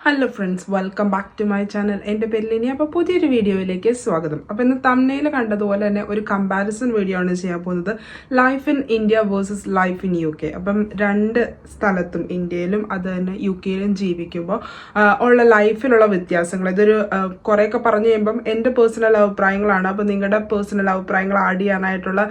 Hello friends welcome back to my channel എന്റെ പേര് ലിനി. അപ്പോൾ പുതിയൊരു വീഡിയോയിലേക്ക് സ്വാഗതം. അപ്പോൾ ഇന്ന് തമ്മനയിൽ കണ്ടതുപോലെ തന്നെ ഒരു കമ്പാരിസൺ വീഡിയോ ആണ് ചെയ്യാൻ പോകുന്നത്. Life in India versus life in U K അപ്പം രണ്ട് സ്ഥലത്തും ഇന്ത്യയിലും അത് തന്നെ യു കെയിലും ജീവിക്കുമ്പോൾ ഉള്ള ലൈഫിലുള്ള വ്യത്യാസങ്ങൾ. ഇതൊരു കുറേയൊക്കെ പറഞ്ഞു കഴിയുമ്പം എന്റെ പേഴ്സണൽ അഭിപ്രായങ്ങളാണ്. അപ്പോൾ നിങ്ങളുടെ പേഴ്സണൽ അഭിപ്രായങ്ങൾ ആഡ് ചെയ്യാനായിട്ടുള്ള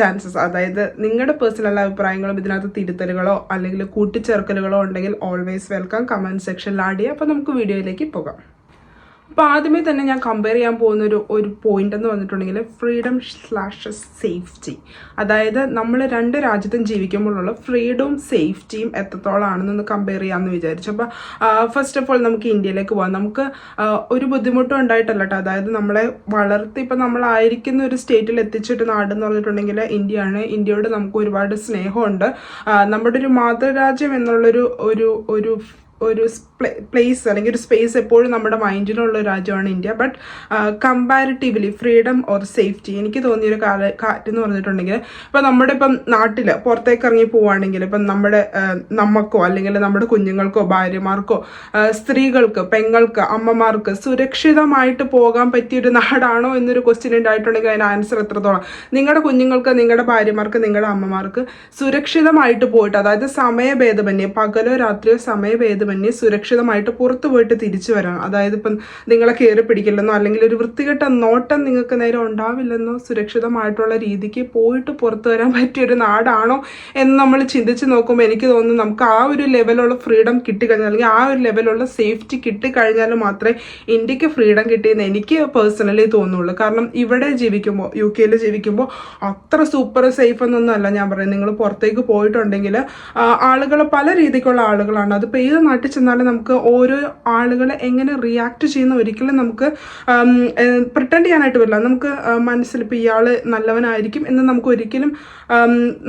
ചാൻസസ് അതായത് നിങ്ങളുടെ പേഴ്സണൽ അഭിപ്രായങ്ങളും ഇതിനകത്ത് തിരുത്തലുകളോ അല്ലെങ്കിൽ കൂട്ടിച്ചേർക്കലുകളോ ഉണ്ടെങ്കിൽ ഓൾവേസ് വെൽക്കം കമന്റ് സെക്ഷനിൽ ആഡ് ചെയ്യാം. അപ്പോൾ നമുക്ക് വീഡിയോയിലേക്ക് പോകാം. അപ്പോൾ ആദ്യമേ തന്നെ ഞാൻ കമ്പയർ ചെയ്യാൻ പോകുന്ന ഒരു ഒരു പോയിന്റ് എന്ന് വന്നിട്ടുണ്ടെങ്കിൽ ഫ്രീഡം സ്ലാഷ് സേഫ്റ്റി അതായത് നമ്മൾ രണ്ട് രാജ്യത്തും ജീവിക്കുമ്പോഴുള്ള ഫ്രീഡവും സേഫ്റ്റിയും എത്രത്തോളാണെന്നൊന്ന് കമ്പയർ ചെയ്യാമെന്ന് വിചാരിച്ചു. അപ്പോൾ ഫസ്റ്റ് ഓഫ് ഓൾ നമുക്ക് ഇന്ത്യയിലേക്ക് പോകാം. നമുക്ക് ഒരു ബുദ്ധിമുട്ടും ഉണ്ടായിട്ടല്ല കേട്ടോ. അതായത് നമ്മളെ വളർത്തി ഇപ്പം നമ്മളായിരിക്കുന്ന ഒരു സ്റ്റേറ്റിൽ എത്തിച്ചിട്ട് നാട് എന്ന് പറഞ്ഞിട്ടുണ്ടെങ്കിൽ ഇന്ത്യയാണ്. ഇന്ത്യയോട് നമുക്ക് ഒരുപാട് സ്നേഹമുണ്ട്. നമ്മുടെ ഒരു മാതൃരാജ്യം എന്നുള്ളൊരു ഒരു ഒരു ഒരു പ്ലേസ് അല്ലെങ്കിൽ ഒരു സ്പേസ് എപ്പോഴും നമ്മുടെ മൈൻഡിലുള്ള ഒരു രാജ്യമാണ് India. But comparatively freedom or safety എനിക്ക് തോന്നിയൊരു കാല കാറ്റ് എന്ന് പറഞ്ഞിട്ടുണ്ടെങ്കിൽ ഇപ്പം നമ്മുടെ ഇപ്പം നാട്ടിൽ പുറത്തേക്ക് ഇറങ്ങി പോവുകയാണെങ്കിൽ ഇപ്പം നമ്മുടെ നമുക്കോ അല്ലെങ്കിൽ നമ്മുടെ കുഞ്ഞുങ്ങൾക്കോ ഭാര്യമാർക്കോ സ്ത്രീകൾക്ക് പെങ്ങൾക്ക് അമ്മമാർക്ക് സുരക്ഷിതമായിട്ട് പോകാൻ പറ്റിയൊരു നാടാണോ എന്നൊരു ക്വസ്റ്റ്യൻ ഉണ്ടായിട്ടുണ്ടെങ്കിൽ അതിന് ആൻസർ എത്രത്തോളം? നിങ്ങളുടെ കുഞ്ഞുങ്ങൾക്ക് നിങ്ങളുടെ ഭാര്യമാർക്ക് നിങ്ങളുടെ അമ്മമാർക്ക് സുരക്ഷിതമായിട്ട് പോയിട്ട് അതായത് സമയഭേദമന്യേ പകലോ രാത്രിയോ സമയഭേദമന്യേ സുരക്ഷിതമായിട്ട് പുറത്തു പോയിട്ട് തിരിച്ചു വരാം. അതായത് ഇപ്പം നിങ്ങളെ കയറി പിടിക്കില്ലെന്നോ അല്ലെങ്കിൽ ഒരു വൃത്തികെട്ട നോട്ടം നിങ്ങൾക്ക് നേരെ ഉണ്ടാവില്ലെന്നോ സുരക്ഷിതമായിട്ടുള്ള രീതിക്ക് പോയിട്ട് പുറത്തു വരാൻ പറ്റിയ ഒരു നാടാണോ എന്ന് നമ്മൾ ചിന്തിച്ച് നോക്കുമ്പോൾ എനിക്ക് തോന്നുന്നു നമുക്ക് ആ ഒരു ലെവലുള്ള ഫ്രീഡം കിട്ടിക്കഴിഞ്ഞാൽ അല്ലെങ്കിൽ ആ ഒരു ലെവലുള്ള സേഫ്റ്റി കിട്ടിക്കഴിഞ്ഞാൽ മാത്രമേ ഇന്ത്യയ്ക്ക് ഫ്രീഡം കിട്ടിയെന്ന് എനിക്ക് പേഴ്സണലി തോന്നുള്ളൂ. കാരണം ഇവിടെ ജീവിക്കുമ്പോൾ യു കെയിൽ ജീവിക്കുമ്പോൾ അത്ര സൂപ്പർ സേഫ് എന്നൊന്നും അല്ല ഞാൻ പറയുന്നത്. നിങ്ങൾ പുറത്തേക്ക് പോയിട്ടുണ്ടെങ്കിൽ ആളുകൾ പല രീതിക്കുള്ള ആളുകളാണ്. അതിപ്പോൾ ഏത് നാട്ടിൽ ചെന്നാലും നമുക്ക് ഓരോ ആളുകളെ എങ്ങനെ റിയാക്ട് ചെയ്യുന്ന ഒരിക്കലും നമുക്ക് പ്രിട്ടൻഡ് ചെയ്യാനായിട്ട് പറ്റില്ല. നമുക്ക് മനസ്സിൽ ഇപ്പോൾ ഇയാൾ നല്ലവനായിരിക്കും എന്ന് നമുക്ക് ഒരിക്കലും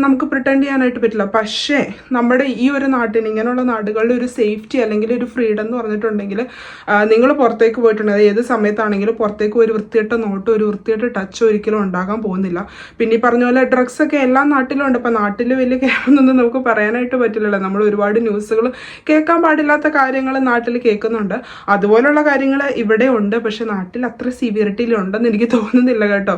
നമുക്ക് പ്രിട്ടൻഡ് ചെയ്യാനായിട്ട് പറ്റില്ല. പക്ഷേ നമ്മുടെ ഈ ഒരു നാട്ടിന് ഇങ്ങനെയുള്ള നാടുകളിൽ ഒരു സേഫ്റ്റി അല്ലെങ്കിൽ ഒരു ഫ്രീഡം എന്ന് പറഞ്ഞിട്ടുണ്ടെങ്കിൽ നിങ്ങൾ പുറത്തേക്ക് പോയിട്ടുണ്ടെങ്കിൽ ഏത് സമയത്താണെങ്കിലും പുറത്തേക്ക് ഒരു വൃത്തിയിട്ട നോട്ടോ ഒരു വൃത്തിയിട്ട ടച്ചോ ഒരിക്കലും ഉണ്ടാകാൻ പോകുന്നില്ല. പിന്നെ ഈ പറഞ്ഞ പോലെ ഡ്രഗ്സൊക്കെ എല്ലാ നാട്ടിലും ഉണ്ട്. അപ്പം നാട്ടിൽ വലിയ കേരളം നമുക്ക് പറയാനായിട്ട് പറ്റില്ലല്ലോ. നമ്മൾ ഒരുപാട് ന്യൂസുകൾ കേൾക്കാൻ പാടില്ലാത്ത കാര്യങ്ങൾ നാട്ടിൽ കേൾക്കുന്നുണ്ട്. അതുപോലുള്ള കാര്യങ്ങൾ ഇവിടെ ഉണ്ട്. പക്ഷെ നാട്ടിൽ അത്ര സിവിയറിറ്റിയിൽ ഉണ്ടെന്ന് എനിക്ക് തോന്നുന്നില്ല കേട്ടോ.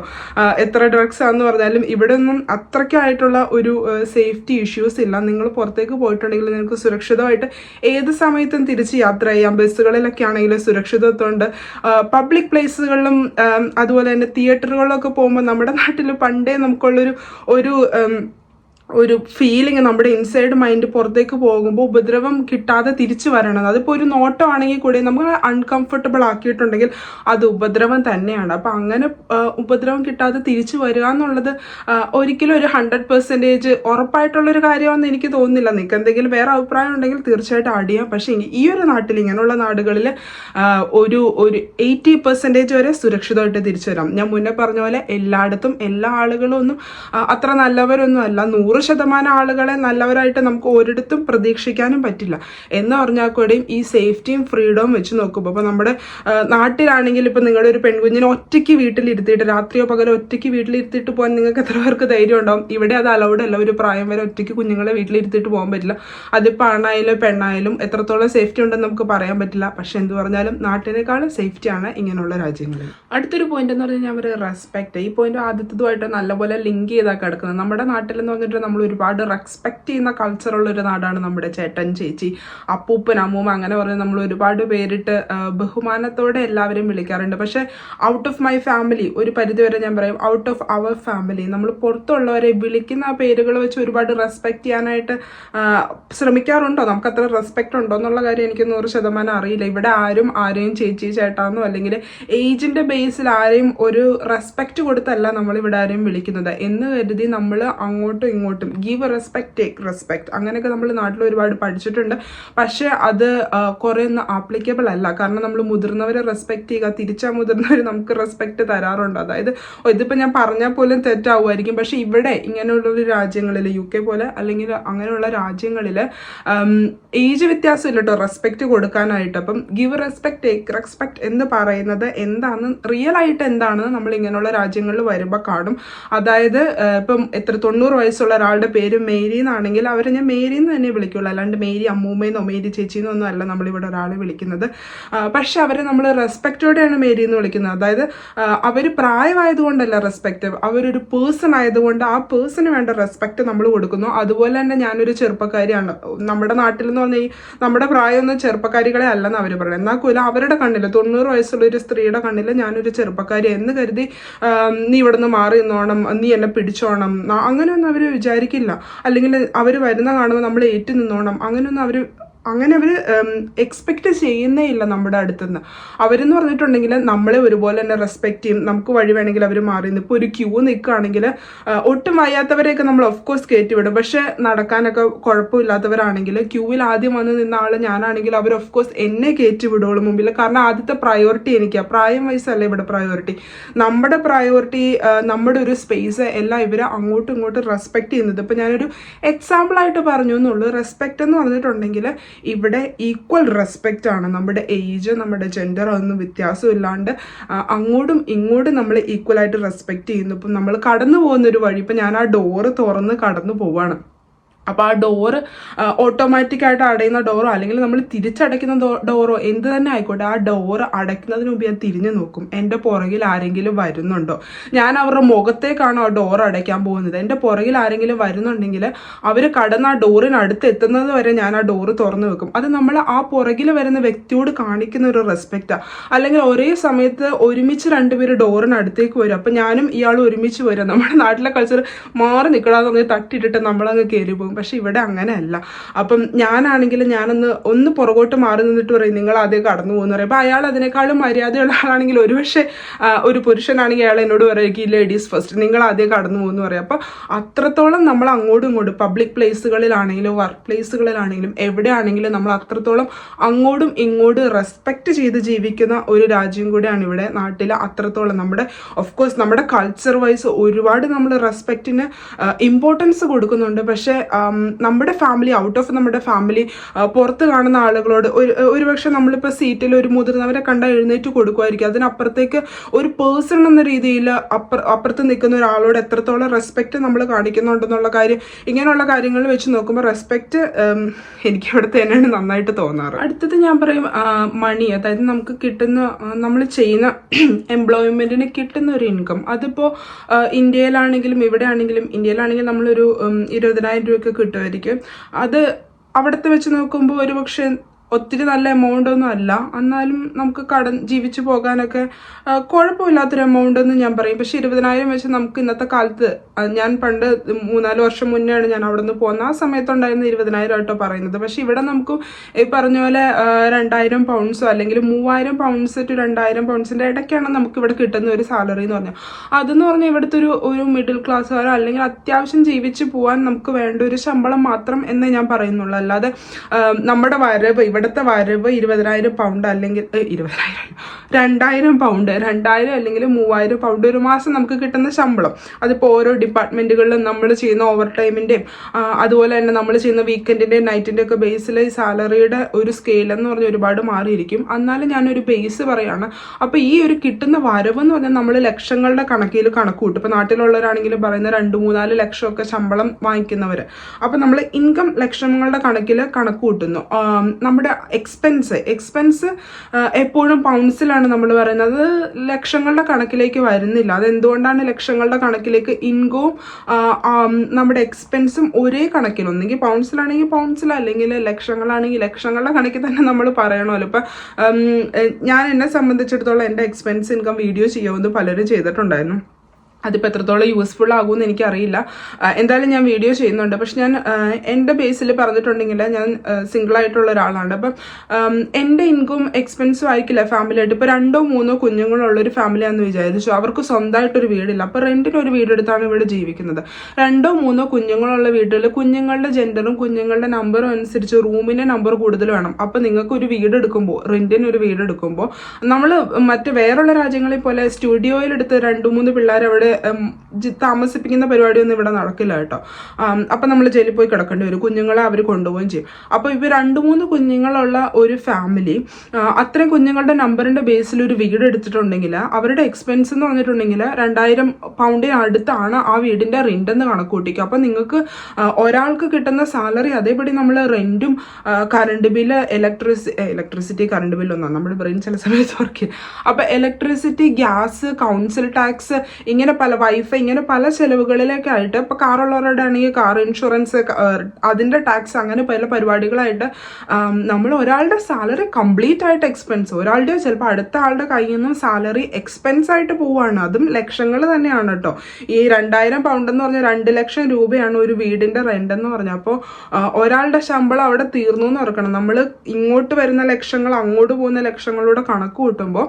എത്ര ഡ്രഗ്സ് ആണെന്ന് പറഞ്ഞാലും ഇവിടെ ഒന്നും അത്രയ്ക്കായിട്ടുള്ള ഒരു സേഫ്റ്റി ഇഷ്യൂസ് ഇല്ല. നിങ്ങൾ പുറത്തേക്ക് പോയിട്ടുണ്ടെങ്കിൽ നിങ്ങൾക്ക് സുരക്ഷിതമായിട്ട് ഏത് സമയത്തും തിരിച്ച് യാത്ര ചെയ്യാം. ബസ്സുകളിലൊക്കെ ആണെങ്കിലും സുരക്ഷിതത്വമുണ്ട് പബ്ലിക് പ്ലേസുകളിലും അതുപോലെ തന്നെ തിയേറ്ററുകളിലൊക്കെ പോകുമ്പോൾ നമ്മുടെ നാട്ടിൽ പണ്ടേ നമുക്കുള്ളൊരു ഒരു ഒരു ഫീലിംഗ് നമ്മുടെ ഇൻസൈഡ് മൈൻഡ് പുറത്തേക്ക് പോകുമ്പോൾ ഉപദ്രവം കിട്ടാതെ തിരിച്ചു വരണം. അതിപ്പോൾ ഒരു നോട്ടമാണെങ്കിൽ കൂടി നമ്മൾ അൺകംഫർട്ടബിൾ ആക്കിയിട്ടുണ്ടെങ്കിൽ അത് ഉപദ്രവം തന്നെയാണ്. അപ്പം അങ്ങനെ ഉപദ്രവം കിട്ടാതെ തിരിച്ചു വരിക എന്നുള്ളത് ഒരിക്കലും ഒരു ഹൺഡ്രഡ് പെർസെന്റേജ് ഉറപ്പായിട്ടുള്ളൊരു കാര്യമാണെന്ന് എനിക്ക് തോന്നുന്നില്ല. നിങ്ങൾക്ക് എന്തെങ്കിലും വേറെ അഭിപ്രായം ഉണ്ടെങ്കിൽ തീർച്ചയായിട്ടും ആഡ് ചെയ്യാം. പക്ഷേ ഈ ഒരു നാട്ടിൽ ഇങ്ങനെയുള്ള നാടുകളിൽ ഒരു ഒരു എയ്റ്റി പെർസെന്റേജ് വരെ സുരക്ഷിതമായിട്ട് തിരിച്ചു വരാം. ഞാൻ മുന്നേ പറഞ്ഞ പോലെ എല്ലായിടത്തും എല്ലാ ആളുകളും ഒന്നും അത്ര നല്ലവരൊന്നും അല്ല. നൂറ് ശതമാനം ആളുകളെ നല്ലവരായിട്ട് നമുക്ക് ഒരിടത്തും പ്രതീക്ഷിക്കാനും പറ്റില്ല. എന്ന് പറഞ്ഞാൽ കൂടെയും ഈ സേഫ്റ്റിയും ഫ്രീഡവും വെച്ച് നോക്കുമ്പോൾ അപ്പോൾ നമ്മുടെ നാട്ടിലാണെങ്കിൽ ഇപ്പോൾ നിങ്ങളുടെ ഒരു പെൺകുഞ്ഞിനെ ഒറ്റയ്ക്ക് വീട്ടിലിരുത്തിയിട്ട് രാത്രിയോ പകലോ ഒറ്റയ്ക്ക് വീട്ടിലിരുത്തിയിട്ട് പോകാൻ നിങ്ങൾക്ക് എത്ര പേർക്ക് ധൈര്യം ഉണ്ടാവും? ഇവിടെ അത് അലൗഡ് അല്ല. ഒരു പ്രായം വരെ ഒറ്റയ്ക്ക് കുഞ്ഞുങ്ങളെ വീട്ടിലിരുത്തിയിട്ട് പോകാൻ പറ്റില്ല. അതിപ്പോൾ ആണായാലും പെണ്ണായാലും എത്രത്തോളം സേഫ്റ്റി ഉണ്ടെന്ന് നമുക്ക് പറയാൻ പറ്റില്ല. പക്ഷെ എന്ത് പറഞ്ഞാലും നാട്ടിനേക്കാളും സേഫ്റ്റിയാണ് ഇങ്ങനെയുള്ള രാജ്യങ്ങളിൽ. അടുത്തൊരു പോയിന്റ് എന്ന് പറഞ്ഞാൽ ഒരു റെസ്പെക്ട് ഈ പോയിന്റ് ആദ്യത്തതുമായിട്ട് നല്ലപോലെ ലിങ്ക് ചെയ്താൽ കിടക്കുന്നത്. നമ്മുടെ നാട്ടിലെന്ന് പറഞ്ഞിട്ട് നമ്മൾ ഒരുപാട് റെസ്പെക്ട് ചെയ്യുന്ന കൾച്ചറുള്ള ഒരു നാടാണ് നമ്മുടെ ചേട്ടൻ ചേച്ചി അപ്പൂപ്പൻ അമ്മൂമ്മ അങ്ങനെ പറഞ്ഞ് നമ്മൾ ഒരുപാട് പേരിട്ട് ബഹുമാനത്തോടെ എല്ലാവരെയും വിളിക്കാറുണ്ട്. പക്ഷേ ഔട്ട് ഓഫ് മൈ ഫാമിലി ഒരു പരിധിവരെ ഞാൻ പറയും ഔട്ട് ഓഫ് അവർ ഫാമിലി നമ്മൾ പുറത്തുള്ളവരെ വിളിക്കുന്ന പേരുകൾ വെച്ച് ഒരുപാട് റെസ്പെക്ട് ചെയ്യാനായിട്ട് ശ്രമിക്കാറുണ്ടോ? നമുക്ക് അത്ര റെസ്പെക്ട് ഉണ്ടോ എന്നുള്ള കാര്യം എനിക്ക് നൂറ് ശതമാനം അറിയില്ല. ഇവിടെ ആരും ആരെയും ചേച്ചി ചേട്ടാന്നോ അല്ലെങ്കിൽ ഏജിന്റെ ബേസിൽ ആരെയും ഒരു റെസ്പെക്ട് കൊടുത്തല്ല നമ്മൾ ഇവിടെ ആരെയും വിളിക്കുന്നത്. എന്ന് കരുതി നമ്മൾ അങ്ങോട്ടും ഇങ്ങോട്ടും ഗീവ് റെസ്പെക്ട് ടേക്ക് റെസ്പെക്ട് അങ്ങനെയൊക്കെ നമ്മൾ നാട്ടിൽ ഒരുപാട് പഠിച്ചിട്ടുണ്ട്. പക്ഷേ അത് കുറേ ഒന്നും ആപ്ലിക്കബിൾ അല്ല. കാരണം നമ്മൾ മുതിർന്നവരെ റെസ്പെക്ട് ചെയ്യുക തിരിച്ചാൽ മുതിർന്നവർ നമുക്ക് റെസ്പെക്ട് തരാറുണ്ട്. അതായത് ഇതിപ്പോൾ ഞാൻ പറഞ്ഞാൽ പോലും തെറ്റാവുമായിരിക്കും. പക്ഷേ ഇവിടെ ഇങ്ങനെയുള്ള രാജ്യങ്ങളിൽ യു കെ പോലെ അല്ലെങ്കിൽ അങ്ങനെയുള്ള രാജ്യങ്ങളിൽ ഏജ് വ്യത്യാസം ഇല്ല കേട്ടോ റെസ്പെക്ട് കൊടുക്കാനായിട്ട്. അപ്പം ഗിവ് റെസ്പെക്ട് ടേക്ക് റെസ്പെക്ട് എന്ന് പറയുന്നത് എന്താണ്? റിയൽ ആയിട്ട് എന്താണെന്ന് നമ്മൾ ഇങ്ങനെയുള്ള രാജ്യങ്ങളിൽ വരുമ്പോൾ കാണും. അതായത് ഇപ്പം എത്ര തൊണ്ണൂറ് വയസ്സുള്ള ഒരാളുടെ പേര് മേരി എന്നാണെങ്കിൽ അവരെ ഞാൻ മേരി എന്ന് തന്നെ വിളിക്കുള്ളൂ. അല്ലാണ്ട് മേരി അമ്മൂമ്മയെന്നോ മേരി ചേച്ചിന്നോ ഒന്നും അല്ല നമ്മളിവിടെ ഒരാളെ വിളിക്കുന്നത്. പക്ഷെ അവരെ നമ്മൾ റെസ്പെക്റ്റോടെയാണ് മേരി എന്ന് വിളിക്കുന്നത്. അതായത് അവർ പ്രായമായതുകൊണ്ടല്ല റെസ്പെക്റ്റ്. അവരൊരു പേഴ്സൺ ആയതുകൊണ്ട് ആ പേഴ്സണ് വേണ്ട റെസ്പെക്റ്റ് നമ്മൾ കൊടുക്കുന്നു. അതുപോലെ തന്നെ ഞാനൊരു ചെറുപ്പക്കാരിയാണ്. നമ്മുടെ നാട്ടിൽ എന്ന് പറഞ്ഞാൽ നമ്മുടെ പ്രായമൊന്നും ചെറുപ്പക്കാരികളെ അല്ലെന്ന് അവർ പറയുന്നത് എന്നാൽ പോലും അവരുടെ കണ്ണിൽ തൊണ്ണൂറ് വയസ്സുള്ള ഒരു സ്ത്രീയുടെ കണ്ണിൽ ഞാനൊരു ചെറുപ്പക്കാരി എന്ന് കരുതി നീ നീ ഇവിടുന്ന് മാറി നിന്നോണം നീ എന്നെ പിടിച്ചോണം അങ്ങനെയൊന്നും അവർ വിചാരിക്കില്ല. അല്ലെങ്കിൽ അവർ വരുന്ന കാണുമ്പോൾ നമ്മൾ ഏറ്റു നിന്നോണം. അങ്ങനെയൊന്നും അവർ അങ്ങനെ അവർ എക്സ്പെക്റ്റ് ചെയ്യുന്നേ ഇല്ല നമ്മുടെ അടുത്തുനിന്ന്. അവരെന്ന് പറഞ്ഞിട്ടുണ്ടെങ്കിൽ നമ്മളെ ഒരുപോലെ തന്നെ റെസ്പെക്ട് ചെയ്യും. നമുക്ക് വഴി വേണമെങ്കിൽ അവർ മാറി ഇപ്പോൾ ഒരു ക്യൂ നിൽക്കുകയാണെങ്കിൽ ഒട്ടും വയ്യാത്തവരെയൊക്കെ നമ്മൾ ഓഫ് കോഴ്സ് കയറ്റി വിടും. പക്ഷെ നടക്കാനൊക്കെ കുഴപ്പമില്ലാത്തവരാണെങ്കിൽ ക്യൂവിൽ ആദ്യം വന്ന് നിന്ന ആൾ ഞാനാണെങ്കിൽ അവർ ഓഫ് കോഴ്സ് എന്നെ കയറ്റി വിടുകയുള്ളൂ മുമ്പിൽ. കാരണം ആദ്യത്തെ പ്രയോറിറ്റി എനിക്കാണ് പ്രായം വയസ്സല്ല ഇവിടെ പ്രയോറിറ്റി നമ്മുടെ പ്രയോറിറ്റി നമ്മുടെ ഒരു സ്പേസ് എല്ലാം ഇവർ അങ്ങോട്ടും ഇങ്ങോട്ടും റെസ്പെക്ട് ചെയ്യുന്നത്. ഇപ്പം ഞാനൊരു എക്സാമ്പിളായിട്ട് പറഞ്ഞു എന്നുള്ളൂ. റെസ്പെക്ട് എന്ന് പറഞ്ഞിട്ടുണ്ടെങ്കിൽ ഇവിടെ ഈക്വൽ റെസ്പെക്റ്റ് ആണ്. നമ്മുടെ ഏജ് നമ്മുടെ ജെൻഡർ ഒന്നും വ്യത്യാസമില്ലാണ്ട് അങ്ങോട്ടും ഇങ്ങോട്ടും നമ്മൾ ഈക്വൽ ആയിട്ട് റെസ്പെക്ട് ചെയ്യുന്നു. ഇപ്പം നമ്മൾ കടന്നു പോകുന്ന ഒരു വഴി ഇപ്പം ഞാൻ ആ ഡോറ് തുറന്ന് കടന്നു പോവാണ്. അപ്പോൾ ആ ഡോറ് ഓട്ടോമാറ്റിക്കായിട്ട് അടയുന്ന ഡോറോ അല്ലെങ്കിൽ നമ്മൾ തിരിച്ചടയ്ക്കുന്ന ഡോറോ എന്ത് തന്നെ ആയിക്കോട്ടെ ആ ഡോറ് അടയ്ക്കുന്നതിന് മുമ്പ് ഞാൻ തിരിഞ്ഞു നോക്കും. എന്റെ പുറകിൽ ആരെങ്കിലും വരുന്നുണ്ടോ? ഞാൻ അവരുടെ മുഖത്തേക്കാണോ ആ ഡോർ അടയ്ക്കാൻ പോകുന്നത്? എന്റെ പുറകിൽ ആരെങ്കിലും വരുന്നുണ്ടെങ്കിൽ അവർ കടന്ന് ആ ഡോറിനടുത്ത് എത്തുന്നത് വരെ ഞാൻ ആ ഡോറ് തുറന്നു വെക്കും. അത് നമ്മൾ ആ പുറകിൽ വരുന്ന വ്യക്തിയോട് കാണിക്കുന്ന ഒരു റെസ്പെക്റ്റാണ് അല്ലെങ്കിൽ ഒരേ സമയത്ത് ഒരുമിച്ച് രണ്ടുപേര് ഡോറിനടുത്തേക്ക് വരും. അപ്പം ഞാനും ഇയാളും ഒരുമിച്ച് വരും. നമ്മുടെ നാട്ടിലെ കൾച്ചർ മാറി നിൽക്കണമെന്ന് തട്ടിയിട്ടിട്ട് നമ്മളങ്ങ് കയറി പോകും. പക്ഷെ ഇവിടെ അങ്ങനെയല്ല. അപ്പം ഞാനാണെങ്കിൽ ഞാനൊന്ന് ഒന്ന് പുറകോട്ട് മാറി നിന്നിട്ട് പറയും നിങ്ങൾ ആദ്യം കടന്നു പോകുന്നു പറയും. അപ്പോൾ അയാൾ അതിനേക്കാളും മര്യാദയുള്ള ആളാണെങ്കിൽ ഒരുപക്ഷെ ഒരു പുരുഷനാണെങ്കിൽ അയാൾ എന്നോട് പറയുക ലേഡീസ് ഫസ്റ്റ് നിങ്ങൾ ആദ്യം കടന്നു പോകുന്നു പറയും. അപ്പോൾ അത്രത്തോളം നമ്മൾ അങ്ങോട്ടും ഇങ്ങോട്ടും പബ്ലിക് പ്ലേസുകളിലാണെങ്കിലും വർക്ക് പ്ലേസുകളിലാണെങ്കിലും എവിടെയാണെങ്കിലും നമ്മൾ അത്രത്തോളം അങ്ങോട്ടും ഇങ്ങോട്ടും റെസ്പെക്റ്റ് ചെയ്ത് ജീവിക്കുന്ന ഒരു രാജ്യം കൂടിയാണ് ഇവിടെ നാട്ടിൽ അത്രത്തോളം. നമ്മുടെ ഓഫ് കോഴ്സ് നമ്മുടെ കൾച്ചർ വൈസ് ഒരുപാട് നമ്മൾ റെസ്പെക്റ്റിന് ഇമ്പോർട്ടൻസ് കൊടുക്കുന്നുണ്ട്. പക്ഷേ നമ്മുടെ ഫാമിലി ഔട്ട് ഓഫ് നമ്മുടെ ഫാമിലി പുറത്ത് കാണുന്ന ആളുകളോട് ഒരു ഒരുപക്ഷെ നമ്മളിപ്പോൾ സീറ്റിൽ ഒരു മുതിർന്നവരെ കണ്ടാൽ എഴുന്നേറ്റ് കൊടുക്കുമായിരിക്കും. അതിനപ്പുറത്തേക്ക് ഒരു പേഴ്സൺ എന്ന രീതിയിൽ അപ്പുറ അപ്പുറത്ത് നിൽക്കുന്ന ഒരാളോട് എത്രത്തോളം റെസ്പെക്റ്റ് നമ്മൾ കാണിക്കുന്നുണ്ടെന്നുള്ള കാര്യം ഇങ്ങനെയുള്ള കാര്യങ്ങൾ വെച്ച് നോക്കുമ്പോൾ റെസ്പെക്റ്റ് എനിക്ക് ഇവിടെ തന്നെയാണ് നന്നായിട്ട് തോന്നാറ്. അടുത്തത് ഞാൻ പറയും മണി അതായത് നമുക്ക് കിട്ടുന്ന നമ്മൾ ചെയ്യുന്ന എംപ്ലോയ്മെന്റിന് കിട്ടുന്ന ഒരു ഇൻകം അതിപ്പോൾ ഇന്ത്യയിലാണെങ്കിലും ഇവിടെ ആണെങ്കിലും ഇന്ത്യയിലാണെങ്കിലും നമ്മളൊരു ഇരുപതിനായിരം രൂപയൊക്കെ കിട്ടുമായിരിക്കും. അത് അവിടുത്തെ വെച്ച് നോക്കുമ്പോൾ ഒരു പക്ഷേ ഒത്തിരി നല്ല എമൗണ്ട് ഒന്നും അല്ല. എന്നാലും നമുക്ക് കട ജീവിച്ചു പോകാനൊക്കെ കുഴപ്പമില്ലാത്തൊരു എമൗണ്ട് എന്ന് ഞാൻ പറയും. പക്ഷെ ഇരുപതിനായിരം വെച്ച് നമുക്ക് ഇന്നത്തെ കാലത്ത് ഞാൻ പണ്ട് മൂന്നാൽ വർഷം മുന്നെയാണ് ഞാൻ അവിടെ നിന്ന് പോകുന്നത്. ആ സമയത്തുണ്ടായിരുന്ന ഇരുപതിനായിരം ആയിട്ടോ പറയുന്നത്. പക്ഷെ ഇവിടെ നമുക്ക് ഈ പറഞ്ഞ പോലെ രണ്ടായിരം പൗണ്ട്സോ അല്ലെങ്കിൽ മൂവായിരം പൗണ്ട്സ് ടു രണ്ടായിരം പൗണ്ട്സിന്റെ ഇടയ്ക്കാണ് നമുക്ക് ഇവിടെ കിട്ടുന്ന ഒരു സാലറി എന്ന് പറഞ്ഞാൽ. അതെന്ന് പറഞ്ഞാൽ ഇവിടുത്തെ ഒരു ഒരു മിഡിൽ ക്ലാസ്സുകാരോ അല്ലെങ്കിൽ അത്യാവശ്യം ജീവിച്ച് പോകാൻ നമുക്ക് വേണ്ട ഒരു ശമ്പളം മാത്രം എന്നേ ഞാൻ പറയുന്നുള്ളൂ. അല്ലാതെ നമ്മുടെ വരവ് ഇവിടുത്തെ വരവ് ഇരുപതിനായിരം പൗണ്ട് അല്ലെങ്കിൽ ഇരുപതിനായിരം രണ്ടായിരം പൗണ്ട് രണ്ടായിരം അല്ലെങ്കിൽ മൂവായിരം പൗണ്ട് ഒരു മാസം നമുക്ക് കിട്ടുന്ന ശമ്പളം. അതിപ്പോൾ ഓരോ ഡിപ്പാർട്ട്മെന്റുകളിലും നമ്മൾ ചെയ്യുന്ന ഓവർ ടൈമിന്റെയും അതുപോലെ തന്നെ നമ്മൾ ചെയ്യുന്ന വീക്കെൻഡിന്റെയും നൈറ്റിന്റെ ഒക്കെ ബേസിൽ ഈ സാലറിയുടെ ഒരു സ്കെയിൽ എന്ന് പറഞ്ഞാൽ ഒരുപാട് മാറിയിരിക്കും. എന്നാലും ഞാനൊരു ബേസ് പറയുകയാണ് അപ്പോൾ ഈ ഒരു കിട്ടുന്ന വരവ് എന്ന് പറഞ്ഞാൽ നമ്മൾ ലക്ഷങ്ങളുടെ കണക്കിൽ കണക്ക് കൂട്ടും ഇപ്പോൾ നാട്ടിലുള്ളവരാണെങ്കിൽ പറയുന്ന രണ്ട് മൂന്നാൽ ലക്ഷമൊക്കെ ശമ്പളം വാങ്ങിക്കുന്നവർ അപ്പോൾ നമ്മൾ ഇൻകം ലക്ഷങ്ങളുടെ കണക്കിൽ കണക്ക് കൂട്ടുന്നു ആം, നമ്മുടെ എക്സ്പെൻസ് എക്സ്പെൻസ് എപ്പോഴും പൗണ്ട്സിലാണ് നമ്മൾ പറയുന്നത്. അത് ലക്ഷങ്ങളുടെ കണക്കിലേക്ക് വരുന്നില്ല. അതെന്തുകൊണ്ടാണ് ലക്ഷങ്ങളുടെ കണക്കിലേക്ക് ഇൻകവും നമ്മുടെ എക്സ്പെൻസും ഒരേ കണക്കിൽ? ഒന്നെങ്കിൽ പൗണ്ട്സിലാണെങ്കിൽ അല്ലെങ്കിൽ ലക്ഷങ്ങളാണെങ്കിൽ ലക്ഷങ്ങളുടെ കണക്കിൽ തന്നെ നമ്മൾ പറയണമല്ലോ. ഇപ്പം ഞാൻ എന്നെ സംബന്ധിച്ചിടത്തോളം എന്റെ എക്സ്പെൻസ് ഇൻകം വീഡിയോ ചെയ്യുമെന്ന് പലരും ചെയ്തിട്ടുണ്ടായിരുന്നു. അതിപ്പോൾ എത്രത്തോളം യൂസ്ഫുൾ ആകുമെന്ന് എനിക്കറിയില്ല. എന്തായാലും ഞാൻ വീഡിയോ ചെയ്യുന്നുണ്ട്. പക്ഷെ ഞാൻ എന്റെ ബേസിൽ പറഞ്ഞിട്ടുണ്ടെങ്കിൽ ഞാൻ സിംഗിൾ ആയിട്ടുള്ള ഒരാളാണ്. അപ്പം എന്റെ ഇൻകം എക്സ്പെൻസും ആയിരിക്കില്ല ഫാമിലിയായിട്ട് ഇപ്പോൾ രണ്ടോ മൂന്നോ കുഞ്ഞുങ്ങളുള്ള ഒരു ഫാമിലിയാണെന്ന് വിചാരിച്ചു. അവർക്ക് സ്വന്തമായിട്ടൊരു വീടില്ല. അപ്പോൾ റെന്റിന് ഒരു വീടെടുത്താണ് ഇവിടെ ജീവിക്കുന്നത്. രണ്ടോ മൂന്നോ കുഞ്ഞുങ്ങളുള്ള വീട്ടിൽ കുഞ്ഞുങ്ങളുടെ ജെൻഡറും കുഞ്ഞുങ്ങളുടെ നമ്പറും അനുസരിച്ച് റൂമിന്റെ നമ്പർ കൂടുതൽ വേണം. അപ്പോൾ നിങ്ങൾക്ക് ഒരു വീട് എടുക്കുമ്പോൾ റെന്റിന് ഒരു വീടെടുക്കുമ്പോൾ നമ്മൾ മറ്റ് വേറുള്ള രാജ്യങ്ങളെ പോലെ സ്റ്റുഡിയോയിലെടുത്ത് രണ്ട് മൂന്ന് പിള്ളേർ അവിടെ താമസിപ്പിക്കുന്ന പരിപാടിയൊന്നും ഇവിടെ നടക്കില്ല കേട്ടോ. അപ്പം നമ്മൾ ജയിലിൽ പോയി കിടക്കേണ്ടി വരും. കുഞ്ഞുങ്ങളെ അവർ കൊണ്ടുപോവുകയും ചെയ്യും. അപ്പോൾ ഇവർ രണ്ട് മൂന്ന് കുഞ്ഞുങ്ങളുള്ള ഒരു ഫാമിലി അത്രയും കുഞ്ഞുങ്ങളുടെ നമ്പറിന്റെ ബേസിൽ ഒരു വീട് എടുത്തിട്ടുണ്ടെങ്കിൽ അവരുടെ എക്സ്പെൻസ് എന്ന് പറഞ്ഞിട്ടുണ്ടെങ്കിൽ രണ്ടായിരം പൗണ്ടിന് അടുത്താണ് ആ വീടിന്റെ റെന്റ് എന്ന് കണക്ക് കൂട്ടിക്കുക. അപ്പൊ നിങ്ങൾക്ക് ഒരാൾക്ക് കിട്ടുന്ന സാലറി അതേപടി നമ്മൾ റെന്റും current bill electricity electricity current ബില്ലൊന്നാണ് നമ്മുടെ ബ്രെയിൻ ചില സമയത്ത് വർക്ക് ചെയ്യും. അപ്പൊ ഇലക്ട്രിസിറ്റി ഗ്യാസ് കൗൺസിൽ ടാക്സ് ഇങ്ങനെ പല വൈഫൈ ഇങ്ങനെ പല ചെലവുകളിലൊക്കെ ആയിട്ട് ഇപ്പോൾ കാറുള്ളവരുടെ ആണെങ്കിൽ കാർ ഇൻഷുറൻസ് അതിന്റെ ടാക്സ് അങ്ങനെ പല പരിപാടികളായിട്ട് നമ്മൾ ഒരാളുടെ സാലറി കംപ്ലീറ്റ് ആയിട്ട് എക്സ്പെൻസ് ഒരാളുടെ ചിലപ്പോൾ അടുത്ത ആളുടെ കയ്യിൽ നിന്നും സാലറി എക്സ്പെൻസ് ആയിട്ട് പോവുകയാണ് അതും ലക്ഷങ്ങൾ തന്നെയാണ് കേട്ടോ ഈ രണ്ടായിരം പൗണ്ട് എന്ന് പറഞ്ഞാൽ രണ്ട് ലക്ഷം രൂപയാണ് ഒരു വീടിന്റെ റെന്റ് എന്ന് പറഞ്ഞാൽ അപ്പോൾ ഒരാളുടെ ശമ്പളം അവിടെ തീർന്നു എന്ന് ഓർക്കണം. നമ്മൾ ഇങ്ങോട്ട് വരുന്ന ലക്ഷങ്ങൾ അങ്ങോട്ട് പോകുന്ന ലക്ഷങ്ങളോട് കണക്ക് കൂട്ടുമ്പോൾ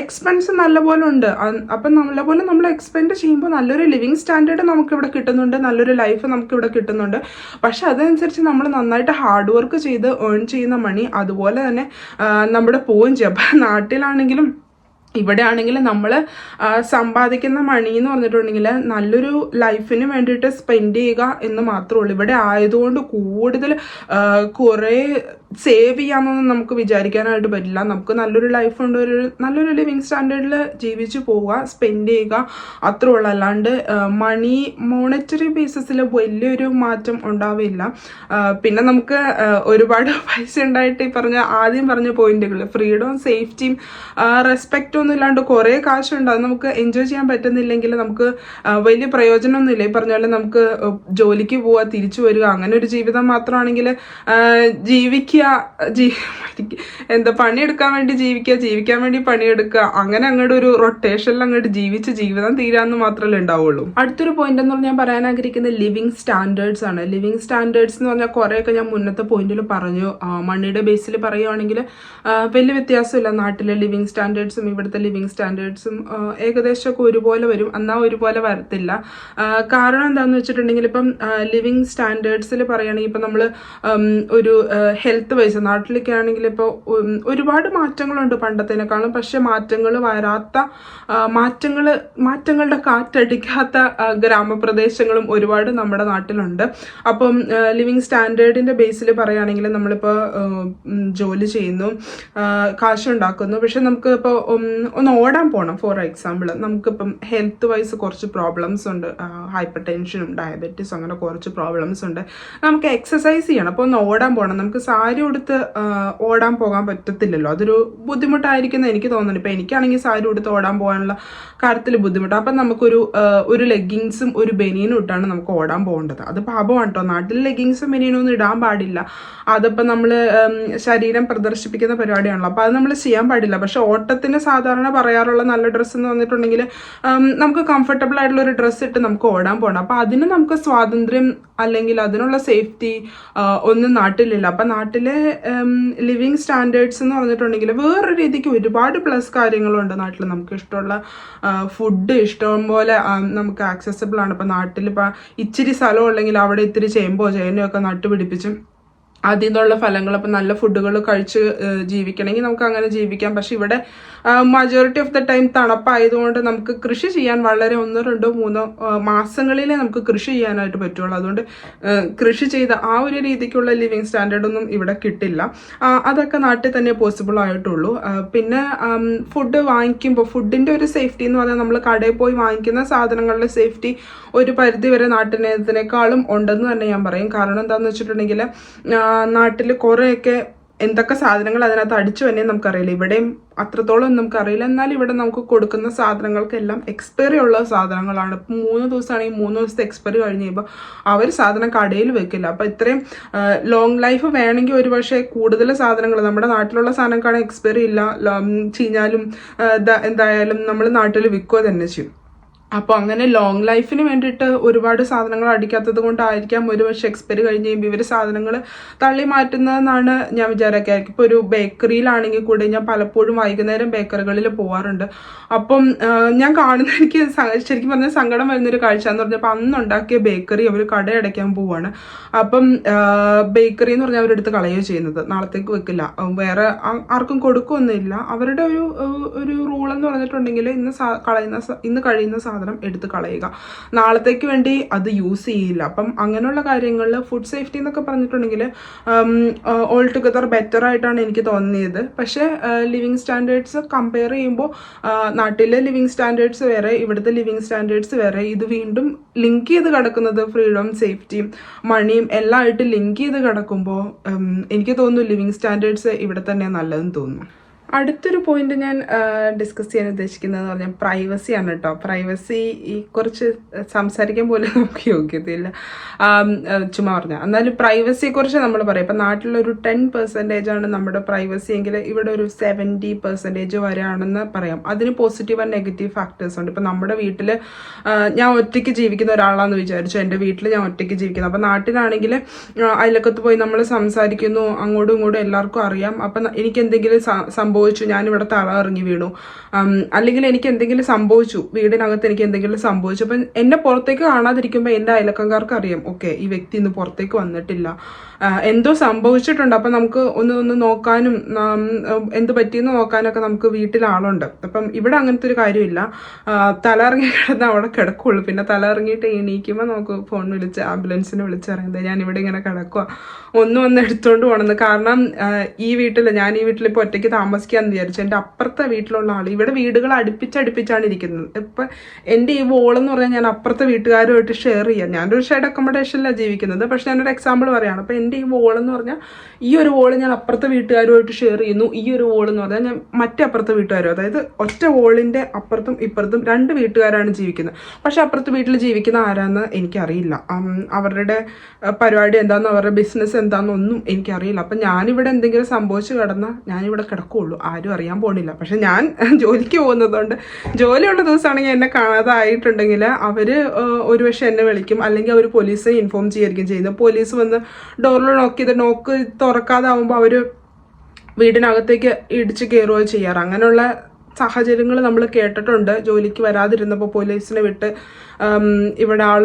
എക്സ്പെൻസ് നല്ലപോലെ ഉണ്ട്. അപ്പം നല്ലപോലെ നമ്മൾ എക്സ്പെൻഡ് ചെയ്യുമ്പോൾ നല്ലൊരു ലിവിങ് സ്റ്റാൻഡേർഡ് നമുക്കിവിടെ കിട്ടുന്നുണ്ട് നല്ലൊരു ലൈഫ് നമുക്കിവിടെ കിട്ടുന്നുണ്ട്. പക്ഷെ അതനുസരിച്ച് നമ്മൾ നന്നായിട്ട് ഹാർഡ് വർക്ക് ചെയ്ത് ഏൺ ചെയ്യുന്ന മണി അതുപോലെ തന്നെ നമ്മുടെ ചെയ്യും. അപ്പം നാട്ടിലാണെങ്കിലും ഇവിടെ ആണെങ്കിൽ നമ്മൾ സമ്പാദിക്കുന്ന മണി എന്ന് പറഞ്ഞിട്ടുണ്ടെങ്കിൽ നല്ലൊരു ലൈഫിന് വേണ്ടിയിട്ട് സ്പെൻഡ് ചെയ്യുക എന്ന് മാത്രമേ ഉള്ളൂ ഇവിടെ ആയതുകൊണ്ട് കൂടുതൽ കുറേ സേവ് ചെയ്യാമെന്നൊന്നും നമുക്ക് വിചാരിക്കാനായിട്ട് പറ്റില്ല. നമുക്ക് നല്ലൊരു ലൈഫ് ഉണ്ട്. ഒരു നല്ലൊരു ലിവിങ് സ്റ്റാൻഡേർഡിൽ ജീവിച്ചു പോവുക സ്പെൻഡ് ചെയ്യുക അത്രേ ഉള്ളൂ അല്ലാണ്ട് മണി മോണിറ്ററി ബേസിസിൽ വലിയൊരു മാറ്റം ഉണ്ടാവില്ല. പിന്നെ നമുക്ക് ഒരുപാട് പൈസ ഉണ്ടായിട്ട് ഈ പറഞ്ഞ ആദ്യം പറഞ്ഞ പോയിന്റുകൾ ഫ്രീഡവും സേഫ്റ്റിയും റെസ്പെക്റ്റും ഒന്നും ഇല്ലാണ്ട് കുറേ കാശുണ്ട്. അത് നമുക്ക് എൻജോയ് ചെയ്യാൻ പറ്റുന്നില്ലെങ്കിൽ നമുക്ക് വലിയ വലിയ പ്രയോജനമൊന്നുമില്ല. ഈ പറഞ്ഞ പോലെ നമുക്ക് ജോലിക്ക് പോവുക തിരിച്ചു വരിക അങ്ങനെ ഒരു ജീവിതം മാത്രമാണെങ്കിൽ ജീവിക്കുക ജീ എന്താ പണിയെടുക്കാൻ വേണ്ടി ജീവിക്കുക ജീവിക്കാൻ വേണ്ടി പണിയെടുക്കുക അങ്ങനെ അങ്ങോട്ട് ഒരു റൊട്ടേഷനിൽ അങ്ങോട്ട് ജീവിച്ച് ജീവിതം തീരാന്ന് മാത്രമല്ലേ ഉണ്ടാവുള്ളൂ. അടുത്തൊരു പോയിന്റ് എന്ന് പറഞ്ഞാൽ പറയാൻ ആഗ്രഹിക്കുന്നത് ലിവിങ് സ്റ്റാൻഡേർഡ്സ് ആണ്. ലിവിങ് സ്റ്റാൻഡേർഡ്സ് എന്ന് പറഞ്ഞാൽ കുറേയൊക്കെ ഞാൻ മുന്നത്തെ പോയിന്റിൽ പറഞ്ഞു. മണ്ണിയുടെ ബേസിൽ പറയുവാണെങ്കിൽ വലിയ വ്യത്യാസമില്ല. നാട്ടിലെ ലിവിങ് സ്റ്റാൻഡേർഡ്സും ഇവിടുത്തെ ലിവിങ് സ്റ്റാൻഡേർഡ്സും ഏകദേശമൊക്കെ ഒരുപോലെ വരും. എന്നാൽ ഒരുപോലെ വരത്തില്ല. കാരണം എന്താണെന്ന് വെച്ചിട്ടുണ്ടെങ്കിൽ ഇപ്പം ലിവിങ് സ്റ്റാൻഡേർഡ്സിൽ പറയുകയാണെങ്കിൽ ഇപ്പം നമ്മൾ ഒരു ഹെൽത്ത് വൈസ് നാട്ടിലൊക്കെ ആണെങ്കിൽ ഇപ്പോൾ ഒരുപാട് മാറ്റങ്ങളുണ്ട് പണ്ടത്തേനേക്കാളും. പക്ഷേ മാറ്റങ്ങൾ വരാത്ത മാറ്റങ്ങൾ മാറ്റങ്ങളുടെ കാറ്റടിക്കാത്ത ഗ്രാമപ്രദേശങ്ങളും ഒരുപാട് നമ്മുടെ നാട്ടിലുണ്ട്. അപ്പം ലിവിങ് സ്റ്റാൻഡേർഡിന്റെ ബേസിൽ പറയുകയാണെങ്കിൽ നമ്മളിപ്പോൾ ജോലി ചെയ്യുന്നു കാശുണ്ടാക്കുന്നു. പക്ഷെ നമുക്ക് ഇപ്പോൾ ഒന്ന് ഓടാൻ പോകണം ഫോർ എക്സാമ്പിൾ നമുക്കിപ്പം ഹെൽത്ത് വൈസ് കുറച്ച് പ്രോബ്ലംസ് ഉണ്ട്. ഹൈപ്പർ ടെൻഷനും ഡയബറ്റീസും അങ്ങനെ കുറച്ച് പ്രോബ്ലംസ് ഉണ്ട്. നമുക്ക് എക്സസൈസ് ചെയ്യണം. അപ്പോൾ ഒന്ന് ഓടാൻ പോകണം നമുക്ക് സാരി ഉടുത്ത് ഓടാൻ പോകാൻ പറ്റത്തില്ലല്ലോ. അതൊരു ബുദ്ധിമുട്ടായിരിക്കുന്ന എനിക്ക് തോന്നുന്നുണ്ട് ഇപ്പം എനിക്കാണെങ്കിൽ സാരി ഉടുത്ത് ഓടാൻ പോകാനുള്ള കാര്യത്തിൽ ബുദ്ധിമുട്ട്. അപ്പം നമുക്കൊരു ഒരു ലെഗിങ്സും ഒരു ബനിയനും ഇട്ടാണ് നമുക്ക് ഓടാൻ പോകേണ്ടത്. അത് പാപമാണ് കേട്ടോ നാട്ടിൽ ലെഗിങ്സും ബനിയനും ഒന്നും ഇടാൻ പാടില്ല. അതിപ്പോൾ നമ്മൾ ശരീരം പ്രദർശിപ്പിക്കുന്ന പരിപാടിയാണല്ലോ. അപ്പോൾ അത് നമ്മൾ ചെയ്യാൻ പാടില്ല. പക്ഷേ ഓട്ടത്തിന് സാധാരണ പറയാറുള്ള നല്ല ഡ്രസ്സ് എന്ന് പറഞ്ഞിട്ടുണ്ടെങ്കിൽ നമുക്ക് കംഫർട്ടബിൾ ആയിട്ടുള്ള ഒരു ഡ്രസ്സ് ഇട്ട് നമുക്ക് ഓടാൻ പോകണം അപ്പോൾ അതിന് നമുക്ക് സ്വാതന്ത്ര്യം അല്ലെങ്കിൽ അതിനുള്ള സേഫ്റ്റി ഒന്നും നാട്ടിലില്ല. അപ്പം നാട്ടിലെ ലിവിങ് സ്റ്റാൻഡേർഡ്സ് എന്ന് പറഞ്ഞിട്ടുണ്ടെങ്കിൽ വേറൊരു രീതിക്ക് ഒരുപാട് പ്ലസ് കാര്യങ്ങളുണ്ട് നാട്ടിൽ നമുക്ക് ഇഷ്ടമുള്ള ഫുഡ് ഇഷ്ടം പോലെ നമുക്ക് ആക്സസബിൾ ആണ്. ഇപ്പം നാട്ടിൽ ഇപ്പം ഇച്ചിരി സ്ഥലം ഉള്ളെങ്കിൽ അവിടെ ഇത്തിരി ചേമ്പോ ചേനയോ ഒക്കെ നട്ടുപിടിപ്പിച്ചും അതിൽ നിന്നുള്ള ഫലങ്ങൾ അപ്പം നല്ല ഫുഡുകൾ കഴിച്ച് ജീവിക്കണമെങ്കിൽ നമുക്ക് അങ്ങനെ ജീവിക്കാം. പക്ഷെ ഇവിടെ മജോറിറ്റി ഓഫ് ദ ടൈം തണുപ്പായതുകൊണ്ട് നമുക്ക് കൃഷി ചെയ്യാൻ വളരെ ഒന്നോ രണ്ടോ മൂന്നോ മാസങ്ങളിലേ നമുക്ക് കൃഷി ചെയ്യാനായിട്ട് പറ്റുള്ളൂ. അതുകൊണ്ട് കൃഷി ചെയ്ത ആ ഒരു രീതിക്കുള്ള ലിവിങ് സ്റ്റാൻഡേർഡ് ഒന്നും ഇവിടെ കിട്ടില്ല. അതൊക്കെ നാട്ടിൽ തന്നെ പോസിബിൾ ആയിട്ടുള്ളൂ. പിന്നെ ഫുഡ് വാങ്ങിക്കുമ്പോൾ ഫുഡിന്റെ ഒരു സേഫ്റ്റി എന്ന് പറഞ്ഞാൽ നമ്മൾ കടയിൽ പോയി വാങ്ങിക്കുന്ന സാധനങ്ങളുടെ സേഫ്റ്റി ഒരു പരിധി വരെ നാട്ടിനേക്കാളും ഉണ്ടെന്ന് തന്നെ ഞാൻ പറയും. കാരണം എന്താണെന്ന് വെച്ചിട്ടുണ്ടെങ്കിൽ നാട്ടിൽ കുറേയൊക്കെ എന്തൊക്കെ സാധനങ്ങൾ അതിനകത്ത് അടിച്ചു തന്നെ നമുക്കറിയില്ല. ഇവിടെയും അത്രത്തോളം നമുക്കറിയില്ല. എന്നാൽ ഇവിടെ നമുക്ക് കൊടുക്കുന്ന സാധനങ്ങൾക്കെല്ലാം എക്സ്പയറി ഉള്ള സാധനങ്ങളാണ്. ഇപ്പം മൂന്ന് ദിവസമാണെങ്കിൽ മൂന്ന് ദിവസത്തെ എക്സ്പയറി കഴിഞ്ഞ് അവർ സാധനം കടയിൽ വെക്കില്ല. അപ്പം ഇത്രയും ലോങ് ലൈഫ് വേണമെങ്കിൽ ഒരു പക്ഷേ കൂടുതൽ സാധനങ്ങൾ നമ്മുടെ നാട്ടിലുള്ള സാധനങ്ങൾക്കാണെങ്കിൽ എക്സ്പയറി ഇല്ല. ചീഞ്ഞാലും എന്തായാലും നമ്മൾ നാട്ടിൽ വിൽക്കുക തന്നെ ചെയ്യും. അപ്പോൾ അങ്ങനെ ലോങ് ലൈഫിന് വേണ്ടിയിട്ട് ഒരുപാട് സാധനങ്ങൾ അടിക്കാത്തത് കൊണ്ടായിരിക്കാം ഒരു പക്ഷേ എക്സ്പയറി കഴിഞ്ഞ് കഴിയുമ്പോൾ ഇവർ സാധനങ്ങൾ തള്ളി മാറ്റുന്നതെന്നാണ് ഞാൻ വിചാരിക്കുക ഇപ്പോൾ ഒരു ബേക്കറിയിലാണെങ്കിൽ കൂടി ഞാൻ പലപ്പോഴും വൈകുന്നേരം ബേക്കറികളിൽ പോവാറുണ്ട്. അപ്പം ഞാൻ കാണുന്ന എനിക്ക് ശരിക്കും പറഞ്ഞാൽ സങ്കടം വരുന്നൊരു കാഴ്ച എന്ന് പറഞ്ഞപ്പോൾ അന്ന് ഉണ്ടാക്കിയ ബേക്കറി അവർ കടയടയ്ക്കാൻ പോവാണ്. അപ്പം ബേക്കറി എന്ന് പറഞ്ഞാൽ അവരെടുത്ത് കളയുക ചെയ്യുന്നത്. നാളത്തേക്ക് വെക്കില്ല. വേറെ ആർക്കും കൊടുക്കുകയൊന്നുമില്ല അവരുടെ ഒരു ഒരു റൂൾ എന്ന് പറഞ്ഞിട്ടുണ്ടെങ്കിൽ ഇന്ന് കളയുന്ന ഇന്ന് കഴിയുന്ന സാധനം എടുത്ത് കളയുക. നാളത്തേക്ക് വേണ്ടി അത് യൂസ് ചെയ്യില്ല. അപ്പം അങ്ങനെയുള്ള കാര്യങ്ങളിൽ ഫുഡ് സേഫ്റ്റി എന്നൊക്കെ പറഞ്ഞിട്ടുണ്ടെങ്കിൽ ഓൾ ടുഗദർ ബെറ്റർ ആയിട്ടാണ് എനിക്ക് തോന്നിയത്. പക്ഷേ ലിവിങ് സ്റ്റാൻഡേർഡ്സ് കമ്പയർ ചെയ്യുമ്പോൾ നാട്ടിലെ ലിവിങ് സ്റ്റാൻഡേർഡ്സ് വേറെ ഇവിടുത്തെ ലിവിങ് സ്റ്റാൻഡേർഡ്സ് വേറെ. ഇത് വീണ്ടും ലിങ്ക് ചെയ്ത് കിടക്കുന്നത് ഫ്രീഡം സേഫ്റ്റിയും മണിയും എല്ലാം ആയിട്ട് ലിങ്ക് ചെയ്ത് കിടക്കുമ്പോൾ എനിക്ക് തോന്നുന്നു ലിവിങ് സ്റ്റാൻഡേർഡ്സ് ഇവിടെ തന്നെ നല്ലതെന്ന് തോന്നുന്നു. അടുത്തൊരു പോയിന്റ് ഞാൻ ഡിസ്കസ് ചെയ്യാൻ ഉദ്ദേശിക്കുന്നത് എന്ന് പറഞ്ഞാൽ പ്രൈവസിയാണ് കേട്ടോ പ്രൈവസി ഈ കുറച്ച് സംസാരിക്കാൻ പോലും നമുക്ക് യോഗ്യതയില്ല. ചുമ്മാ പറഞ്ഞാൽ എന്നാലും പ്രൈവസിയെ കുറിച്ച് നമ്മൾ പറയാം. ഇപ്പം നാട്ടിലൊരു ടെൻ പെർസെന്റേജ് ആണ് നമ്മുടെ പ്രൈവസി എങ്കിൽ ഇവിടെ ഒരു സെവന്റി പെർസെന്റേജ് വരെയാണെന്ന് പറയാം. അതിന് പോസിറ്റീവ് ആൻഡ് നെഗറ്റീവ് ഫാക്ടേഴ്സ് ഉണ്ട്. ഇപ്പം നമ്മുടെ വീട്ടിൽ ഞാൻ ഒറ്റയ്ക്ക് ജീവിക്കുന്ന ഒരാളാണെന്ന് വിചാരിച്ചു. എന്റെ വീട്ടിൽ ഞാൻ ഒറ്റയ്ക്ക് ജീവിക്കുന്നു. അപ്പം നാട്ടിലാണെങ്കിൽ അയലക്കത്ത് പോയി നമ്മൾ സംസാരിക്കുന്നു. അങ്ങോട്ടും ഇങ്ങോട്ടും എല്ലാവർക്കും അറിയാം. അപ്പം എനിക്ക് എന്തെങ്കിലും സ- സംഭവിച്ചു ഞാനിവിടെ തള ഇറങ്ങി വീണു അല്ലെങ്കിൽ എനിക്ക് എന്തെങ്കിലും സംഭവിച്ചു വീടിനകത്ത് എനിക്ക് എന്തെങ്കിലും സംഭവിച്ചു. അപ്പം എന്നെ പുറത്തേക്ക് കാണാതിരിക്കുമ്പോൾ എന്റെ അയലക്കംകാർക്ക് അറിയാം ഓക്കെ ഈ വ്യക്തി ഇന്ന് പുറത്തേക്ക് വന്നിട്ടില്ല. എന്തോ സംഭവിച്ചിട്ടുണ്ട്. അപ്പം നമുക്ക് ഒന്ന് ഒന്ന് നോക്കാനും എന്ത് പറ്റിയെന്ന് നോക്കാനൊക്കെ നമുക്ക് വീട്ടിൽ ആളുണ്ട്. അപ്പം ഇവിടെ അങ്ങനത്തെ ഒരു കാര്യമില്ല. തല ഇറങ്ങി കിടന്ന് അവിടെ കിടക്കുള്ളൂ. പിന്നെ തല ഇറങ്ങിയിട്ട് എണീക്കുമ്പോൾ നമുക്ക് ഫോൺ വിളിച്ച് ആംബുലൻസിനെ വിളിച്ചിറങ്ങുന്നത് ഞാൻ ഇവിടെ ഇങ്ങനെ കിടക്കുക ഒന്നും ഒന്ന് എടുത്തുകൊണ്ട് പോകണമെന്ന് കാരണം ഈ വീട്ടിൽ ഞാൻ ഈ വീട്ടിൽ ഇപ്പോൾ ഒറ്റയ്ക്ക് താമസിക്കാന്ന് വിചാരിച്ചു. എന്റെ അപ്പുറത്തെ വീട്ടിലുള്ള ആൾ ഇവിടെ വീടുകൾ അടുപ്പിച്ചടുപ്പിച്ചാണ് ഇരിക്കുന്നത്. ഇപ്പം എന്റെ ഈ വോളെന്ന് പറഞ്ഞാൽ ഞാൻ അപ്പുറത്തെ വീട്ടുകാരുമായിട്ട് ഷെയർ ചെയ്യാം. ഞാനൊരു ഷെയർഡ് അക്കോമഡേഷനിലാണ് ജീവിക്കുന്നത്. പക്ഷെ ഞാനൊരു എക്സാമ്പിൾ പറയുകയാണ് അപ്പം എന്റെ ഈ വോളെന്ന് പറഞ്ഞാൽ ഈ ഒരു വോൾ ഞാൻ അപ്പുറത്തെ വീട്ടുകാരുമായിട്ട് ഷെയർ ചെയ്യുന്നു. ഈ ഒരു വോൾ എന്ന് പറഞ്ഞാൽ ഞാൻ മറ്റേ അപ്പുറത്തെ വീട്ടുകാരും അതായത് ഒറ്റ വോളിന്റെ അപ്പുറത്തും ഇപ്പുറത്തും രണ്ട് വീട്ടുകാരാണ് ജീവിക്കുന്നത്. പക്ഷെ അപ്പുറത്തെ വീട്ടിൽ ജീവിക്കുന്ന ആരാന്ന് എനിക്കറിയില്ല. അവരുടെ പരിപാടി എന്താണെന്നോ അവരുടെ ബിസിനസ് എന്താണെന്നൊന്നും എനിക്കറിയില്ല. അപ്പം ഞാനിവിടെ എന്തെങ്കിലും സംഭവിച്ചു കിടന്നാൽ ഞാനിവിടെ കിടക്കുകയുള്ളൂ ആരും അറിയാൻ പോണില്ല പക്ഷെ ഞാൻ ജോലിക്ക് പോകുന്നതുകൊണ്ട് ജോലിയുള്ള ദിവസമാണെങ്കിൽ എന്നെ കാണാതായിട്ടുണ്ടെങ്കിൽ അവർ ഒരുപക്ഷെ എന്നെ വിളിക്കും. അല്ലെങ്കിൽ അവർ പോലീസിനെ ഇൻഫോം ചെയ്യായിരിക്കും ചെയ്യുന്നത്. പോലീസ് വന്ന് ഡോറിൽ നോക്ക് ചെയ്ത് നോക്ക് തുറക്കാതാവുമ്പോൾ അവർ വീടിനകത്തേക്ക് ഇടിച്ച് കയറുകയോ ചെയ്യാറ്. അങ്ങനെയുള്ള സാഹചര്യങ്ങൾ നമ്മൾ കേട്ടിട്ടുണ്ട്. ജോലിക്ക് വരാതിരുന്നപ്പോൾ പോലീസിനെ വിട്ട് ഇവിടെ ആൾ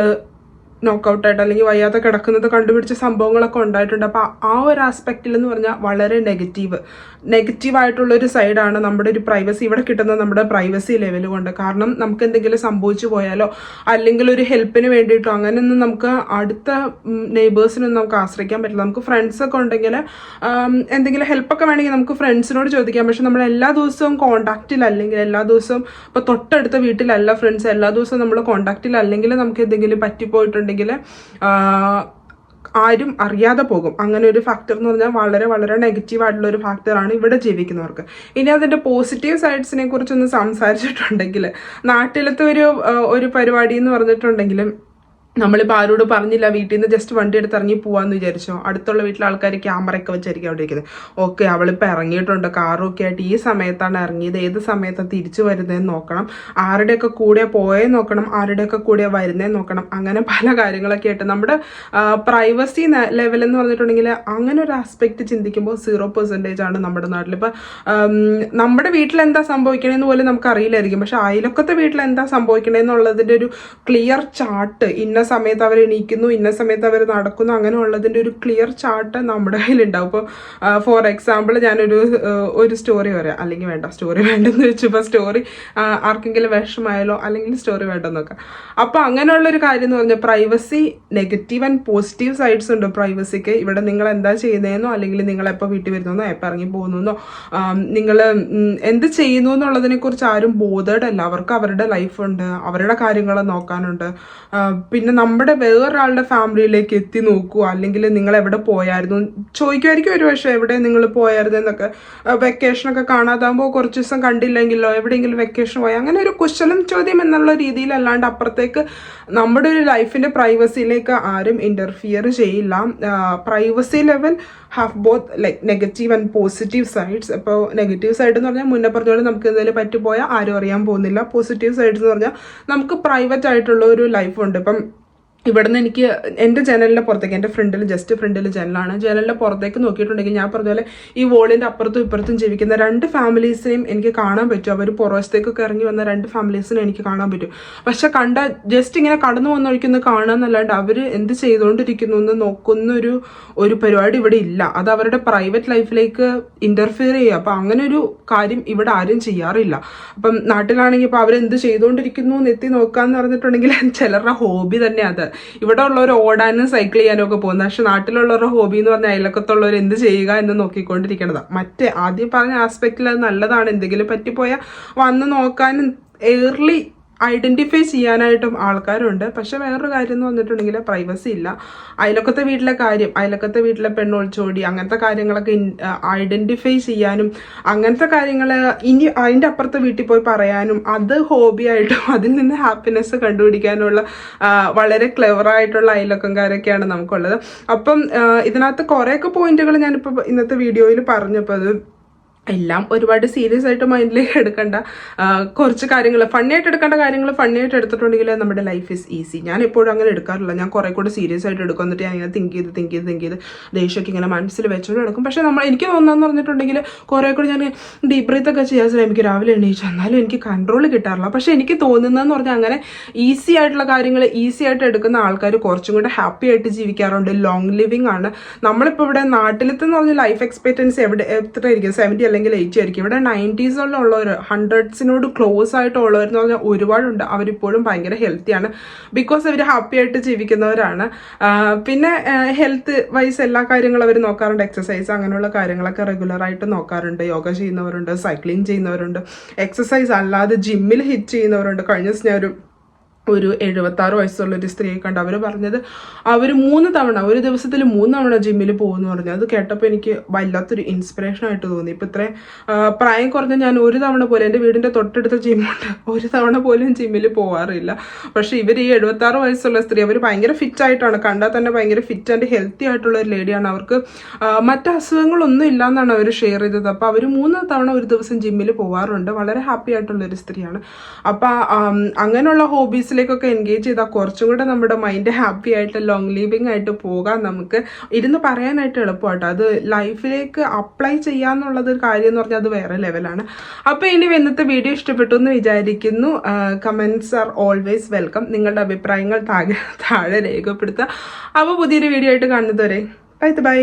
നോക്കൗട്ടായിട്ട് അല്ലെങ്കിൽ വയ്യാതെ കിടക്കുന്നത് കണ്ടുപിടിച്ച സംഭവങ്ങളൊക്കെ ഉണ്ടായിട്ടുണ്ട്. അപ്പോൾ ആ ഒരു ആസ്പെക്റ്റിൽ എന്ന് പറഞ്ഞാൽ വളരെ നെഗറ്റീവ് നെഗറ്റീവ് ഒരു സൈഡാണ് നമ്മുടെ ഒരു പ്രൈവസി ഇവിടെ കിട്ടുന്ന നമ്മുടെ പ്രൈവസി ലെവൽ കൊണ്ട്. കാരണം നമുക്ക് എന്തെങ്കിലും സംഭവിച്ചു പോയാലോ അല്ലെങ്കിൽ ഒരു ഹെൽപ്പിന് വേണ്ടിയിട്ടോ അങ്ങനെയൊന്നും നമുക്ക് അടുത്ത നെയ്ബേഴ്സിനൊന്നും നമുക്ക് ആശ്രയിക്കാൻ പറ്റില്ല. നമുക്ക് ഫ്രണ്ട്സൊക്കെ ഉണ്ടെങ്കിൽ എന്തെങ്കിലും ഹെൽപ്പൊക്കെ വേണമെങ്കിൽ നമുക്ക് ഫ്രണ്ട്സിനോട് ചോദിക്കാം. പക്ഷെ നമ്മൾ എല്ലാ ദിവസവും കോണ്ടാക്റ്റിൽ അല്ലെങ്കിൽ എല്ലാ ദിവസവും ഇപ്പോൾ തൊട്ടടുത്ത വീട്ടിലല്ല ഫ്രണ്ട്സ് എല്ലാ ദിവസവും നമ്മൾ കോണ്ടാക്റ്റിൽ അല്ലെങ്കിൽ നമുക്ക് എന്തെങ്കിലും പറ്റിപ്പോയിട്ടുണ്ടെങ്കിൽ ആരും അറിയാതെ പോകും. അങ്ങനെ ഒരു ഫാക്ടർ എന്ന് പറഞ്ഞാൽ വളരെ വളരെ നെഗറ്റീവ് ആയിട്ടുള്ള ഒരു ഫാക്ടറാണ് ഇവിടെ ജീവിക്കുന്നവർക്ക്. ഇനി അതിന്റെ പോസിറ്റീവ് സൈഡ്സിനെ കുറിച്ചൊന്ന് സംസാരിച്ചിട്ടുണ്ടെങ്കിൽ നാട്ടിലത്തെ ഒരു ഒരു പരിപാടി എന്ന് പറഞ്ഞിട്ടുണ്ടെങ്കിൽ നമ്മളിപ്പോൾ ആരോട് പറഞ്ഞില്ല വീട്ടിൽ നിന്ന് ജസ്റ്റ് വണ്ടി എടുത്ത് ഇറങ്ങി പോവാന്ന് വിചാരിച്ചോ. അടുത്തുള്ള വീട്ടിലെ ആൾക്കാർ ക്യാമറയൊക്കെ വെച്ചായിരിക്കും അവിടെ ഇരിക്കുന്നത് ഓക്കെ അവളിപ്പോൾ ഇറങ്ങിയിട്ടുണ്ട്. കാറൊക്കെ ആയിട്ട് ഈ സമയത്താണ് ഇറങ്ങിയത്. ഏത് സമയത്താണ് തിരിച്ചു വരുന്നതെന്ന് നോക്കണം. ആരുടെയൊക്കെ കൂടെ പോയേ നോക്കണം. ആരുടെയൊക്കെ കൂടെ വരുന്നേ നോക്കണം. അങ്ങനെ പല കാര്യങ്ങളൊക്കെ ആയിട്ട് നമ്മുടെ പ്രൈവസി ലെവൽ എന്ന് പറഞ്ഞിട്ടുണ്ടെങ്കിൽ അങ്ങനെ ഒരു ആസ്പെക്റ്റ് ചിന്തിക്കുമ്പോൾ സീറോ പെർസെന്റേജ് ആണ് നമ്മുടെ നാട്ടിൽ ഇപ്പോൾ നമ്മുടെ വീട്ടിൽ എന്താ സംഭവിക്കണമെന്ന് പോലും നമുക്ക് അറിയില്ലായിരിക്കും പക്ഷേ അയലൊക്കത്തെ വീട്ടിൽ എന്താ സംഭവിക്കണമെന്നുള്ളതിന്റെ ഒരു ക്ലിയർ ചാർട്ട് ഇന്ന സമയത്ത് അവർ എണീക്കുന്നു ഇന്ന സമയത്ത് അവർ നടക്കുന്നു അങ്ങനെ ഉള്ളതിന്റെ ഒരു ക്ലിയർ ചാർട്ട് നമ്മുടെ കയ്യിലുണ്ടാവും. ഇപ്പോൾ ഫോർ എക്സാമ്പിൾ ഞാനൊരു ഒരു സ്റ്റോറി പറയാം. അല്ലെങ്കിൽ വേണ്ട സ്റ്റോറി വേണ്ടെന്ന് വെച്ചു. ഇപ്പോൾ സ്റ്റോറി ആർക്കെങ്കിലും വിഷമായാലോ അല്ലെങ്കിൽ സ്റ്റോറി വേണ്ടെന്നൊക്കെ. അപ്പോൾ അങ്ങനെയുള്ളൊരു കാര്യം എന്ന് പറഞ്ഞാൽ privacy negative and positive sides ഉണ്ട് പ്രൈവസിക്ക് ഇവിടെ നിങ്ങൾ എന്താ ചെയ്യുന്നതെന്നോ അല്ലെങ്കിൽ നിങ്ങൾ എപ്പോൾ വീട്ടിൽ വരുന്നോ എപ്പോൾ ഇറങ്ങി പോകുന്നോ നിങ്ങൾ എന്ത് ചെയ്യുന്നു എന്നുള്ളതിനെ കുറിച്ച് ആരും ബോധേഡ് അല്ല. അവർക്ക് അവരുടെ ലൈഫുണ്ട് അവരുടെ കാര്യങ്ങൾ നോക്കാനുണ്ട്. ആ, പിന്നെ നമ്മുടെ വേറൊരാളുടെ ഫാമിലിയിലേക്ക് എത്തി നോക്കുക അല്ലെങ്കിൽ നിങ്ങൾ എവിടെ പോയായിരുന്നു? ചോദിക്കുമായിരിക്കും ഒരു പക്ഷേ എവിടെ നിങ്ങൾ പോയായിരുന്നു എന്നൊക്കെ. വെക്കേഷനൊക്കെ കാണാതാകുമ്പോൾ കുറച്ച് ദിവസം കണ്ടില്ലെങ്കിലോ? എവിടെയെങ്കിലും വെക്കേഷൻ പോയി? അങ്ങനെ ഒരു കുശലം ചോദ്യം എന്നുള്ള രീതിയിലല്ലാണ്ട് അപ്പുറത്തേക്ക് നമ്മുടെ ഒരു ലൈഫിന്റെ പ്രൈവസിയിലേക്ക് ആരും ഇന്റർഫിയർ ചെയ്യില്ല. Privacy level have both like negative and positive sides അപ്പോൾ നെഗറ്റീവ് സൈഡ് എന്ന് പറഞ്ഞാൽ മുന്നേ പറഞ്ഞ പോലെ നമുക്ക് എന്തെങ്കിലും പറ്റിപ്പോയാൽ ആരും അറിയാൻ പോകുന്നില്ല. പോസിറ്റീവ് സൈഡ്സ് എന്ന് പറഞ്ഞാൽ നമുക്ക് പ്രൈവറ്റ് ആയിട്ടുള്ള ഒരു ലൈഫുണ്ട് ഇപ്പം ഇവിടുന്ന് എനിക്ക് എന്റെ ജനലിന്റെ പുറത്തേക്ക് എന്റെ ഫ്രണ്ടിൽ ജസ്റ്റ് ഫ്രണ്ടിൽ ജനലാണ്. ജനലിന്റെ പുറത്തേക്ക് നോക്കിയിട്ടുണ്ടെങ്കിൽ ഞാൻ പറഞ്ഞ പോലെ ഈ വോളിന്റെ അപ്പുറത്തും ഇപ്പുറത്തും ജീവിക്കുന്ന രണ്ട് ഫാമിലീസിനെയും എനിക്ക് കാണാൻ പറ്റും. അവർ പുറത്തേക്കൊക്കെ ഇറങ്ങി വന്ന രണ്ട് ഫാമിലീസിനെ എനിക്ക് കാണാൻ പറ്റും. പക്ഷെ കണ്ട ജസ്റ്റ് ഇങ്ങനെ കടന്നു വന്നൊഴിക്കുന്ന കാണാന്നല്ലാണ്ട് അവർ എന്ത് ചെയ്തുകൊണ്ടിരിക്കുന്നു എന്ന് നോക്കുന്ന ഒരു പരിപാടി ഇവിടെ ഇല്ല. അത് അവരുടെ പ്രൈവറ്റ് ലൈഫിലേക്ക് ഇന്റർഫിയർ ചെയ്യുക. അപ്പം അങ്ങനെ ഒരു കാര്യം ഇവിടെ ആരും ചെയ്യാറില്ല. അപ്പം നാട്ടിലാണെങ്കിൽ ഇപ്പോൾ അവരെന്ത് ചെയ്തുകൊണ്ടിരിക്കുന്നു എന്ന് എത്തി നോക്കാന്ന് പറഞ്ഞിട്ടുണ്ടെങ്കിൽ ചിലരുടെ ഹോബി തന്നെ അത്. ഇവിടെ ഉള്ളവർ ഓടാനും സൈക്കിൾ ചെയ്യാനും ഒക്കെ പോകുന്നത്. പക്ഷെ നാട്ടിലുള്ളവരുടെ ഹോബി എന്ന് പറഞ്ഞാൽ അയലക്കത്തുള്ളവർ എന്ത് ചെയ്യുക എന്ന് നോക്കിക്കൊണ്ടിരിക്കണതാണ് മറ്റേ ആദ്യം പറഞ്ഞ ആസ്പെക്റ്റിൽ അത് നല്ലതാണ്. എന്തെങ്കിലും പറ്റിപ്പോയാൽ വന്ന് നോക്കാനും ഏർലി ഐഡന്റിഫൈ ചെയ്യാനായിട്ടും ആൾക്കാരുണ്ട്. പക്ഷെ വേറൊരു കാര്യം എന്ന് വന്നിട്ടുണ്ടെങ്കിൽ പ്രൈവസി ഇല്ല. അയലക്കത്തെ വീട്ടിലെ കാര്യം അയലക്കത്തെ വീട്ടിലെ പെണ്ണൊളിച്ചോടി അങ്ങനത്തെ കാര്യങ്ങളൊക്കെ ഐഡന്റിഫൈ ചെയ്യാനും അങ്ങനത്തെ കാര്യങ്ങൾ ഇനി അതിന്റെ അപ്പുറത്തെ വീട്ടിൽ പോയി പറയാനും അത് ഹോബിയായിട്ടും അതിൽ നിന്ന് ഹാപ്പിനെസ് കണ്ടുപിടിക്കാനുള്ള വളരെ ക്ലെവറായിട്ടുള്ള അയലൊക്കംകാരൊക്കെയാണ് നമുക്കുള്ളത്. അപ്പം ഇതിനകത്ത് കുറേയൊക്കെ പോയിന്റുകൾ ഞാനിപ്പോൾ ഇന്നത്തെ വീഡിയോയിൽ പറഞ്ഞപ്പോൾ അത് എല്ലാം ഒരുപാട് സീരിയസ് ആയിട്ട് മൈൻഡിലേക്ക് എടുക്കേണ്ട. കുറച്ച് കാര്യങ്ങൾ ഫണ്ണി ആയിട്ട് എടുക്കേണ്ട കാര്യങ്ങൾ ഫണ്ണി ആയിട്ട് എടുത്തിട്ടുണ്ടെങ്കിൽ നമ്മുടെ ലൈഫ് ഈസ് ഈസി ഞാൻ എപ്പോഴും അങ്ങനെ എടുക്കാറില്ല. ഞാൻ കുറെ കൂടെ സീരിയസ് ആയിട്ട് എടുക്കും. എന്നിട്ട് ഞാൻ ഇങ്ങനെ തിങ്ക് ചെയ്ത് തിങ്ക് ചെയ്ത് തിങ്ക് ചെയ്ത് ദേഷ്യമൊക്കെ ഇങ്ങനെ മനസ്സിൽ വെച്ചുകൊണ്ട് എടുക്കും പക്ഷേ നമ്മൾ എനിക്ക് തോന്നുന്നതെന്ന് പറഞ്ഞിട്ടുണ്ടെങ്കിൽ കുറെ കൂടെ ഞാൻ ഡീപ് ബ്രീത്ത് ഒക്കെ ചെയ്യാൻ ശ്രമിക്കും. രാവിലെ എണീച്ചു എന്നാലും എനിക്ക് കൺട്രോൾ കിട്ടാറില്ല. പക്ഷേ എനിക്ക് തോന്നുന്നതെന്ന് പറഞ്ഞാൽ അങ്ങനെ ഈസി ആയിട്ടുള്ള കാര്യങ്ങൾ ഈസി ആയിട്ട് എടുക്കുന്ന ആൾക്കാർ കുറച്ചും കൂടെ ഹാപ്പി ആയിട്ട് ജീവിക്കാറുണ്ട്. ലോങ് ലിവിങ് ആണ്. നമ്മളിപ്പോൾ ഇവിടെ നാട്ടിലത്തെ എന്ന് പറഞ്ഞാൽ ലൈഫ് എക്സ്പെക്റ്റൻസി എവിടെ എത്ര ആയിരിക്കും സെവന്റി അല്ലെങ്കിൽ എയ്റ്റി ആയിരിക്കും. ഇവിടെ നയന്റീസിലുള്ളവർ ഹൺഡ്രഡ്സിനോട് ക്ലോസ് ആയിട്ടുള്ളവർ എന്ന് പറഞ്ഞാൽ ഒരുപാടുണ്ട്. അവരിപ്പോഴും ഭയങ്കര ഹെൽത്തിയാണ് ബിക്കോസ് അവർ ഹാപ്പി ആയിട്ട് ജീവിക്കുന്നവരാണ്. പിന്നെ ഹെൽത്ത് വൈസ് എല്ലാ കാര്യങ്ങളും അവർ നോക്കാറുണ്ട്. എക്സസൈസ് അങ്ങനെയുള്ള കാര്യങ്ങളൊക്കെ റെഗുലറായിട്ട് നോക്കാറുണ്ട്. യോഗ ചെയ്യുന്നവരുണ്ട് സൈക്ലിംഗ് ചെയ്യുന്നവരുണ്ട്. എക്സസൈസ് അല്ലാതെ ജിമ്മിൽ ഹിറ്റ് ചെയ്യുന്നവരുണ്ട്. കഴിഞ്ഞ ദിവസം ഞാൻ ഒരു ഒരു എഴുപത്താറ് വയസ്സുള്ള ഒരു സ്ത്രീയെ കണ്ട് അവർ പറഞ്ഞത് അവർ മൂന്ന് തവണ ഒരു ദിവസത്തിൽ മൂന്ന് തവണ ജിമ്മിൽ പോകുമെന്ന് പറഞ്ഞു. അത് കേട്ടപ്പോൾ എനിക്ക് വല്ലാത്തൊരു ഇൻസ്പിറേഷൻ ആയിട്ട് തോന്നി. ഇപ്പം ഇത്രയും പ്രായം കുറഞ്ഞ ഞാൻ ഒരു തവണ പോലും എന്റെ വീടിന്റെ തൊട്ടടുത്ത ജിമ്മുണ്ട് ഒരു തവണ പോലും ജിമ്മിൽ പോകാറില്ല പക്ഷേ ഇവർ ഈ എഴുപത്താറ് വയസ്സുള്ള സ്ത്രീ അവർ ഭയങ്കര ഫിറ്റ് ആയിട്ടാണ് കണ്ടാൽ തന്നെ ഭയങ്കര ഫിറ്റ് ആൻഡ് ഹെൽത്തി ആയിട്ടുള്ള ഒരു ലേഡിയാണ് അവർക്ക് മറ്റ് അസുഖങ്ങളൊന്നും ഇല്ല എന്നാണ് അവർ ഷെയർ ചെയ്തത്. അപ്പോൾ അവർ മൂന്ന് തവണ ഒരു ദിവസം ജിമ്മിൽ പോകാറുണ്ട് വളരെ ഹാപ്പി ആയിട്ടുള്ള ഒരു സ്ത്രീയാണ്. അപ്പോൾ അങ്ങനെയുള്ള ഹോബീസിലേക്കൊക്കെ എൻഗേജ് ചെയ്താൽ കുറച്ചും കൂടെ നമ്മുടെ മൈൻഡ് ഹാപ്പി ആയിട്ട് ലോങ് ലീവിങ് ആയിട്ട് പോകാൻ നമുക്ക്. ഇരുന്ന് പറയാനായിട്ട് എളുപ്പമാട്ടോ. അത് ലൈഫിലേക്ക് അപ്ലൈ ചെയ്യാന്നുള്ളത് ഒരു കാര്യം എന്ന് പറഞ്ഞാൽ അത് വേറെ ലെവലാണ് അപ്പോൾ ഇനി ഇന്നത്തെ വീഡിയോ ഇഷ്ടപ്പെട്ടു എന്ന് വിചാരിക്കുന്നു. കമൻസ് ആർ ഓൾവേസ് വെൽക്കം നിങ്ങളുടെ അഭിപ്രായങ്ങൾ താഴെ താഴെ രേഖപ്പെടുത്തുക. അപ്പോൾ പുതിയൊരു വീഡിയോ ആയിട്ട് കാണുന്നതുവരെ ബൈ ബൈ